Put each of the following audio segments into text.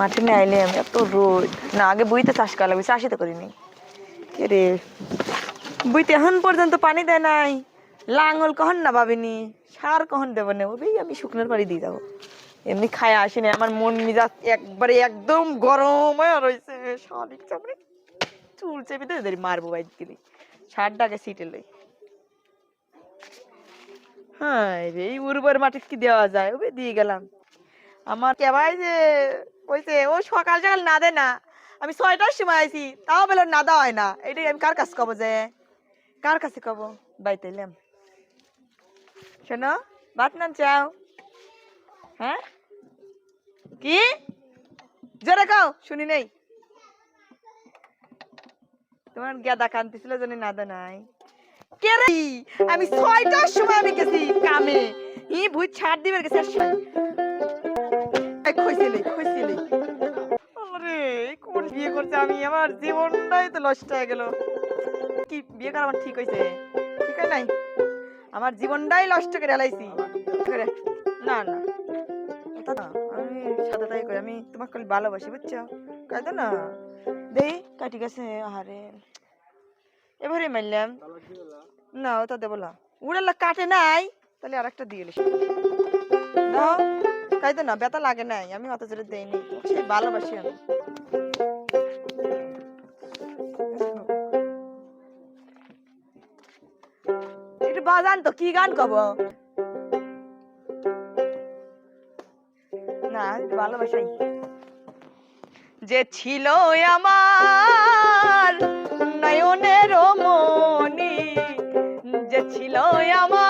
মাঠে নিয়ে আইলে আমি এত রোদ। না, আগে বুইতে চাষ করা লাগবে, চাষই তো করিনি। রে? বুইতে এখন পর্যন্ত পানি দেয় নাই। লাঙল কখন না পাবিনি সার কখন দেবো না ওই আমি শুকনোর বাড়ি দিয়ে যাব। এমনি খায় আসিনি আমার মন মিজাজ একবারে একদম গরম হয়ে রয়েছে শালিক চাপড়ে চুল চেপে দিয়ে মারবো বাইক গেলি। সারটাকে সিটে লই। হ্যাঁ এই উর্বর মাটি কি দেওয়া যায়? ওবে দিয়ে গেলাম। আমার কে ভাই যে কইছে ও সকাল সকাল না দে না। আমি ছয়টার সময় আইছি, তাও বেলা না দেওয়া হয় না। এটাই আমি কার কাছে কব যে? কার কাছে কব? বাইতে এলাম শোনো, ভাত না চাও? হ্যাঁ? কি? জোরে কাও, শুনি নেই। তোমার গেদা কান্তিছিল জানি না দে নাই। কে রে? আমি ছয়টার সময় আমি গেছি কামে। ই ভুই ছাড় দিবে গেছে। আমার জীবনটাই নষ্ট করা না না। আমি সাদা তাই করি, আমি তোমাকে ভালোবাসি, বুঝছ? কাই না? দেই কাটি গেছে, আহারে। এবারে মারলাম না ওটা দেবো না। উড়াল্লা কাটে নাই, তাহলে আর একটা দিয়ে দাও। তাই না, ব্যথা লাগে নাই, আমি অত জোরে দেইনি সেই ভালোবাসি আমি। একটু বাজান তো, কি গান কব? না ভালোবাসাই। যে ছিল আমার নয়নের মনি যে ছিল আমার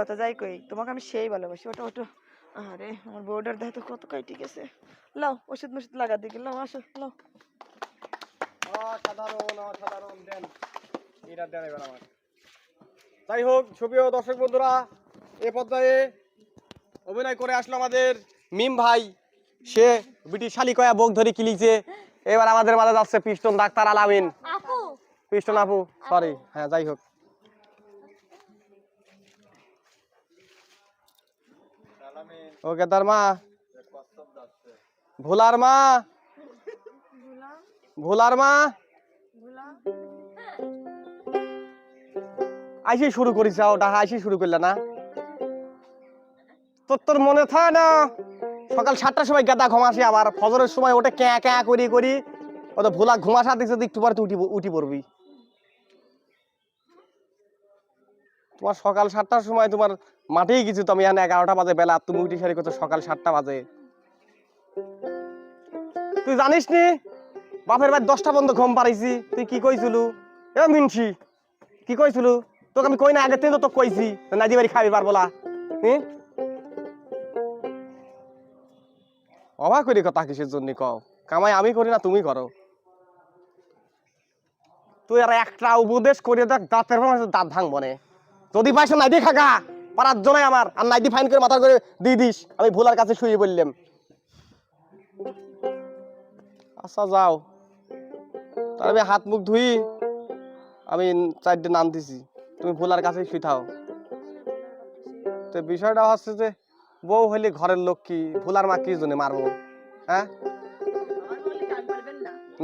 যত যাই কই তোমাকে আমি সেই ভালোবাসি ওটা ওটা। আরে আমার বউটার দেহ তো কত কাইটি গেছে। লাও ওষুধ মষুধ লাগা দিকে লাও আসো লাও। অসাধারণ অসাধারণ দেন। এটা দেন এবার আমার। যাই হোক সুপ্রিয় দর্শক বন্ধুরা এ পর্যায়ে অভিনয় করে আসলো আমাদের মিম ভাই। সে বিটি শালিকয়া বোক ধরে কিলিছে এবার আমাদের মাঝে যাচ্ছে পিস্টন ডাক্তার আলামিন। আপু। পিস্টন আপু সরি হ্যাঁ যাই হোক। ওকে তার মা। ভোলার মা। ভোলার মা। আইসি শুরু করিস ওটা আইসি শুরু করলে না। তোর তোর মনে থাকে না। সকাল সাতটার সময় গেদা ঘুমাসি আবার ফজরের সময় ওটা ক্যাঁ ক্যাঁ করি করি। ওটা ভোলা ঘুমাসা দিচ্ছে তো একটু পরে তুই উঠি উঠি পড়বি। তোমার সকাল সাতটার সময় তোমার মাঠেই গেছি, তো আমি এখানে এগারোটা বাজে, বেলা তুমি উঠি সারি করছ সকাল সাতটা বাজে। তুই জানিস নি, বাপের বাড়ি দশটা বন্ধ ঘুম পাড়াইছি, তুই কি কইছিলু? এ মিনছি, কি কইছিলু? তোকে আমি কই না আগে তুই তো তোকে কইছি নাদি বাড়ি খাবি পারব না। হুম অবাক করি কথা কিসের জন্য কও? কামাই আমি করি না, তুমি করো। তুই আর একটা উপদেশ করে দেখ, দাঁতের দাঁত ভাঙবো নে। যদি পাইছো নাই দিয়ে খাগা। পারার জন্য আমার। আর নাই দিয়ে ফাইন করে মাথা করে দিয়ে দিস। আমি ভোলার কাছে শুয়ে বললাম আচ্ছা যাও। তার হাত মুখ ধুই, আমি চারটে নাম দিছি। তুমি ভোলার কাছে শুয়ে থাও। তো বিষয়টা হচ্ছে যে, বউ হইলে ঘরের লোক কি? ভোলার মা কি জন্য মারবো? হ্যাঁ?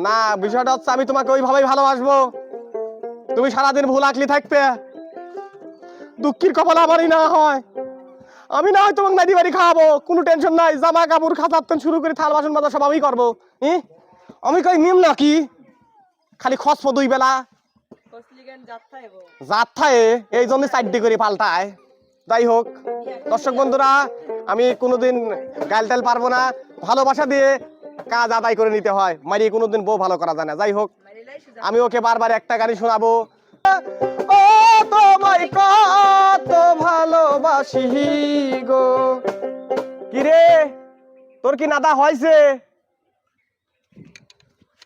না, বিষয়টা হচ্ছে আমি তোমাকে ওইভাবেই ভালোবাসবো। তুমি সারাদিন ভুল আঁকলি থাকবে। দুঃখীর কপাল আমারই না হয়। আমি না হয় তোমাকে নাদি বাড়ি খাওয়াবো কোনো টেনশন নাই জামা কাপড় খাতার শুরু করে থাল বাসন মাজা সব আমি করব। ই? আমি কই নিম নাকি? খালি খসবো দুই বেলা। জাত থায় এই জন্য চারটি করে পাল্টায়। যাই হোক দর্শক বন্ধুরা আমি কোনোদিন গাল টাল পারব না। ভালোবাসা দিয়ে কাজ আদায় করে নিতে হয়। মারিয়ে কোনোদিন বউ ভালো করা যায় না। যাই হোক আমি ওকে বারবার একটা গানই শোনাবো। তোমায় কত ভালোবাসি গো। কিরে তোর কি নাদা হয়েছে?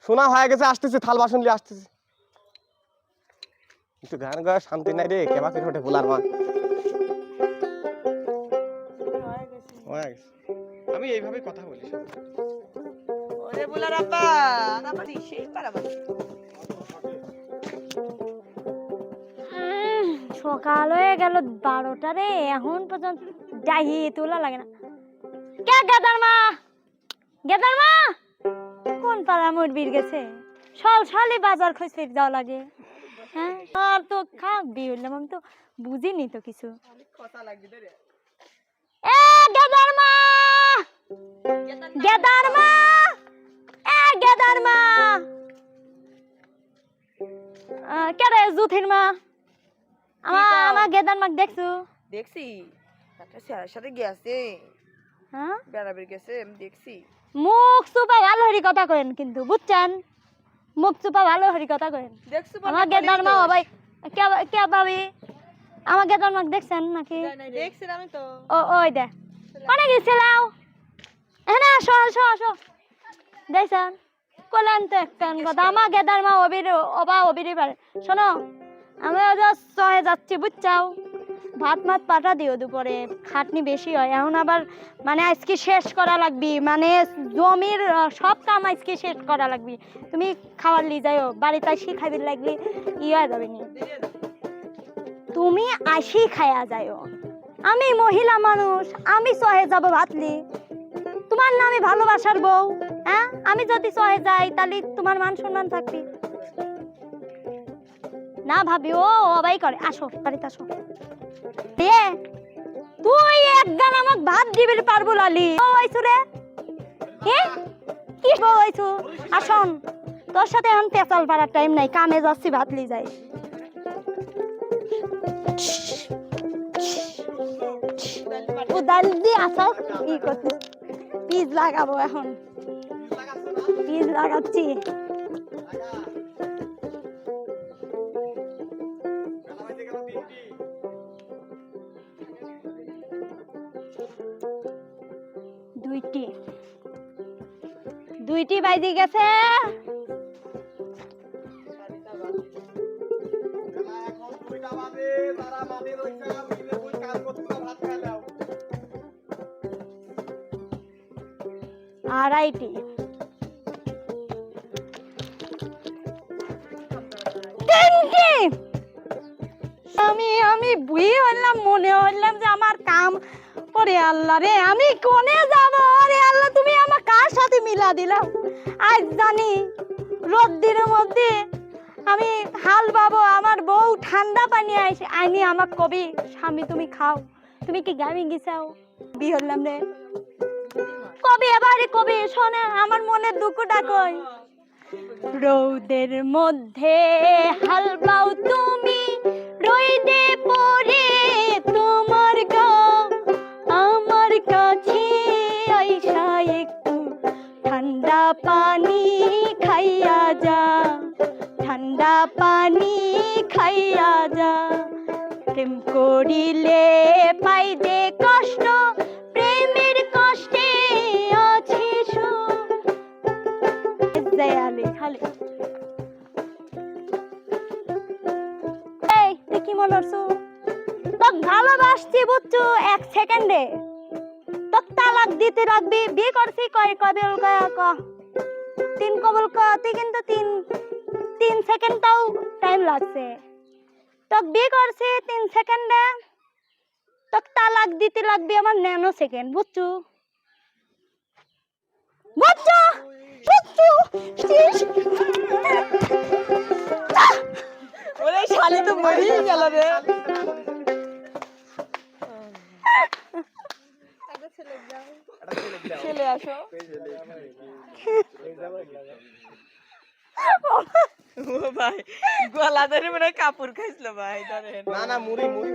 শোনা হয়ে গেছে, আসতেছি, থাল বাসন নিয়ে আসতেছি। কিন্তু গান গাওয়ার শান্তি নাই রে কেবা করে ওঠে ভোলার মা আমি এইভাবে কথা বলি ওরে আব্বা সেই পারাবা সকাল হয়ে গেল বারোটা রে এখন পর্যন্ত ডাহি তোলা লাগে না। কে গেদার মা? গেদার মা? কোন পাড়া মুরবির গেছে? সল সলে বাজার খোঁজ ফির যাওয়া লাগে। হ্যাঁ আর তো খাক বিয়ে হইলাম আমি তো বুঝিনি তো কিছু। এ গেদার মা! গেদার মা! এ গেদার মা! আহ, কে জুথির মা? আমা কও? আমা গেদার মাক দেখছ? দেখছি। একটা স্যারের সাথে গেছে। হ্যাঁ? বেড়াবের গেছে আমি দেখছি। মুখ চুপা ভালো হরি কথা করেন কিন্তু বুঝছেন? মুখ চুপা ভালো হরি কথা করেন দেখছ আমার গেদার মা ভাই কে কে ভাবি আমার গেদার মাক দেখছেন নাকি? দেখছি আমি তো। ও ওই দে। অনেক গেছিলাম হ্যাঁ আসো আসো আসো। দেখছেন? কলেন তো একটা কথা আমার গেদার মা অবির অবা অবিরই পারে শোনো আমি চয়ে যাচ্ছি, বুঝছাও? ভাত মাত পাঠা দিও দুপুরে, খাটনি বেশি হয়। এখন আবার মানে আজকে শেষ করা লাগবি মানে জমির সব কাম আজকে শেষ করা লাগবি। তুমি খাবার লি যাইও, বাড়িতে আসি খাবি লাগলি ই হয়ে যাবে নি। তুমি আসি খায়া যাইও। আমি মহিলা মানুষ, আমি সহে যাব ভাতলি তোমার নামে ভালোবাসার বউ হ্যাঁ? আমি যদি সহে যাই, তাহলে তোমার মান সম্মান থাকবি। না ভাবি, ও অবাই করে। আসো, বাড়িতে আসো। এ, তুই একগান আমাক ভাত দিবি পারব লালি। ও আইছু রে। হে, কি বউ আইছু আসন তোর সাথে এখন পেঁচাল পাড়ার টাইম নাই, কামে যাচ্ছি, ভাত লি যাই। উদাল দি আসাও, কি করছিস পিস লাগাবো এখন। পিস লাগাচ্ছি। দুইটি বাইজি গেছে। আড়াইটি। আমি আমি বুঝি হইলাম, মনে হইলাম যে আমার কাম ওরে আল্লাহ রে, আমি কোনে যাব? ওরে আল্লাহ, তুমি কার সাথে মিলা দিলাম। আজ জানি রোদ দিনের মধ্যে আমি হাল বাবো, আমার বউ ঠান্ডা পানি আইসে আইনি আমার কবি, স্বামী তুমি খাও। তুমি কি গামি গিসাও বি হইলাম রে। কবি, এবারে কবি, শোনে, আমার মনের দুঃখটা কই? রৌদের মধ্যে হাল বাও তুমি রইদে পরে পানি খাইয়া যা ঠান্ডা পানি খাইয়া যা প্রেম করিলে পাই যে কষ্ট প্রেমের কষ্টে আছে কি মনে করছ? তোক ভালোবাসছি বুঝছ, এক সেকেন্ডে তোক তালাক দিতে লাগবি, বিয়ে করছি, কয়, কবে ক? তিন কবল ক তুই কিন্তু তিন তিন সেকেন্ড তাও টাইম লাগছে। তোক বিয়ে করছি তিন সেকেন্ডে তোক তালাক দিতে লাগবে আমার ন্যানো সেকেন্ড বুঝছ? বুঝছ? বুঝছ? ওরে শালি তো মরেই গেল রে। ছেলে আসো। ও ভাই গলা ধরে মনে কাপড় খাইছিল ভাই ধরেন। না না মুড়ি মুড়ি